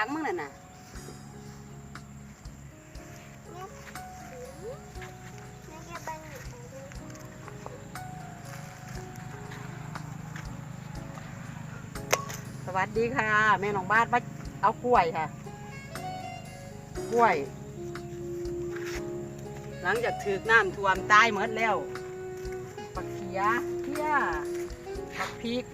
ลังมึงน่ะน่ะสวัสดีค่ะ แม่น้องบ้านมาเอากล้วยค่ะ กล้วย หลังจากถือน้ำท่วมตายหมดแล้วปักเขียเพี้ยปักพริก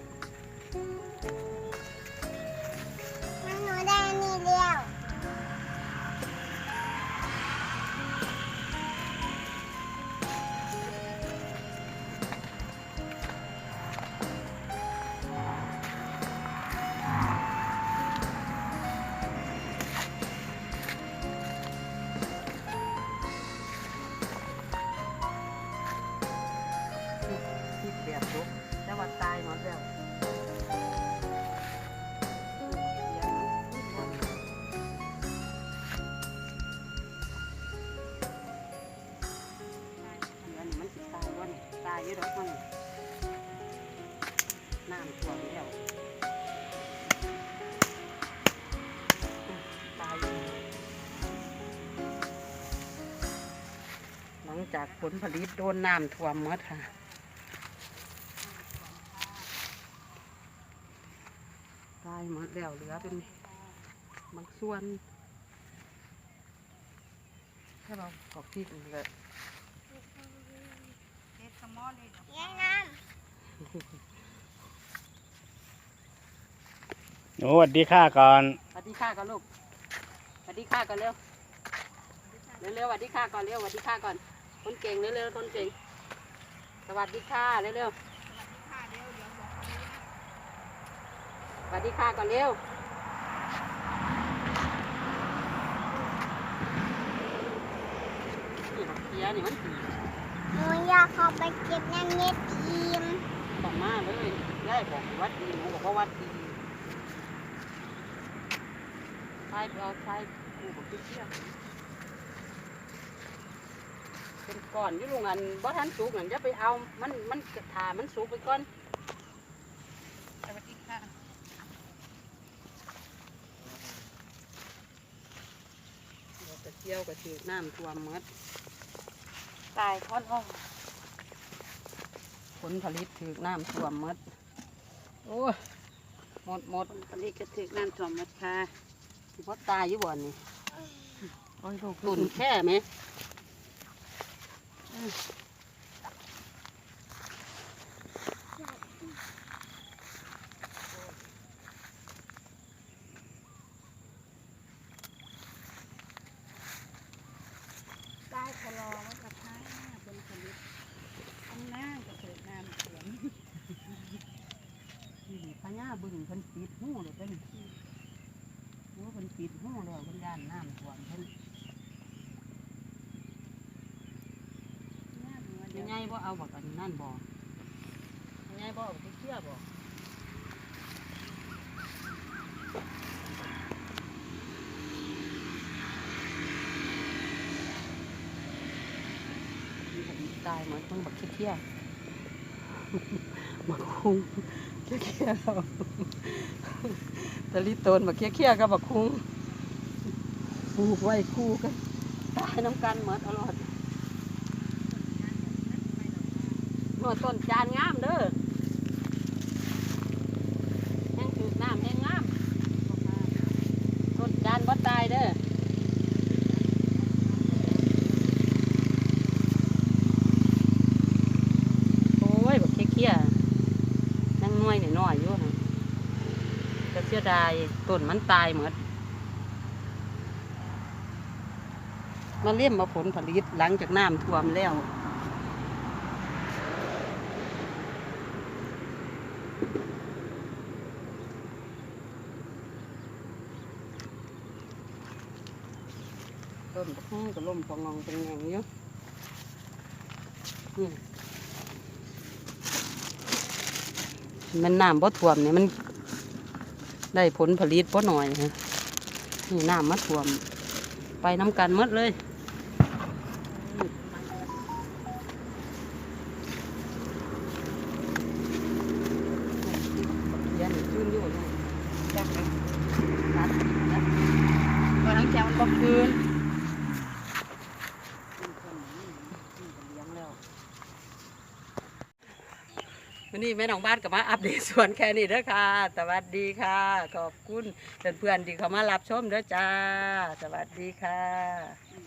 จากผลผลิตโดนน้ำท่วมหมดค่ะ ตายหมดแล้วเหลือเป็นบางส่วนแค่เรากอกที่ตรงนี้เลยยายน้โอ้สวัสดีค่ะก่อน สวัสดีค่ะก่อนลูกสวัสดีค่ะก่อนเร็ว เร็วเร็วๆสวัสดีค่ะก่อนเร็วสวัสดีค่ะก่อน คนเก่งเร็วเร็วๆคนเก่ง สวัสดีค่ะเร็วเร็วสวัสดีค่ะก่อนเร็วนี่บักเขียนี่มันสีำหนูอยากเข้าไปเก็บน้ำเย็ดทีมต่อมาเลยยายบอกวัดดีหนูบอกว่าวัดดีใช่ไปเอาใช่กูบอกเชื่อเป็น ก่อนอยู่ลุงอันบ่ทันสุกนั่นจะไปเอา มันมันถามันสุกไปก่อนสวัสดีค่ะเดี๋ยวกระเจียวกระชือน้ำท่วมหมดตายทอดห้องผลผลิตถือน้ำท่วมหมดโอ้ยหมดหมดผลผลิตก็ถือน้ำท่วมหมดค่ะที่พอตายอยู่บ่อนนี่โอ้ยลูกตุ่นแค่ไหม ได้คลอมันกับท้ายหน้าผลผลิตข้างหน้าก็เกิดน้ำท่วมนี่พญาบึงเพิ่นปิดหูเลยเพิ่นโอ้เพิ่นปิดหูแล้วเพิ่นย่านน้ำท่วมเพิ่น น้าหัวเดียัยวงไงบ่เอาบอกอันนั่นบ่ยังไงบ่เอาไปเชื่อบ่ตายเหมือนคนบักเคี้ยบักคุ้งเคี้ยๆเราตะลิโตนบักเคี้ยๆกับบักคุ้งปลูกไว้คู่กันตายน้ำกันเหมือนอร่อยหน่ วต้นจานงามเด้อแห้งถือน้ำแห้งงามต้นจานบ่ตายเด้อโอ้ยแบบเคี้ยๆนั่งน้อยหน่อยๆอยู่นะจะเสียดายต้นมันตายหมดมาเลี่ยมมาผลผลิตหลังจากน้ำท่วมแล้ว ต้นกระพุ้งกระล่มพององเป็นแงงอยู่นี่มันน้ำบ่ท่วมเนี่ยมัน ได้ผลผลิตบ่หน่อยฮะนี่น้ำมาท่วม ไปน้ำกันหมดเลยยันชื่นอยู่เลยจักเลยตัดนะก็คืนเลี้ยงแล้ว วันนี้แม่น้องบ้านกับมาอัปเดตสวนแค่นี้เด้อค่ะ สวัสดีค่ะ ขอบคุณเพื่อนๆที่เขามารับชมเด้อจ้า สวัสดีค่ะ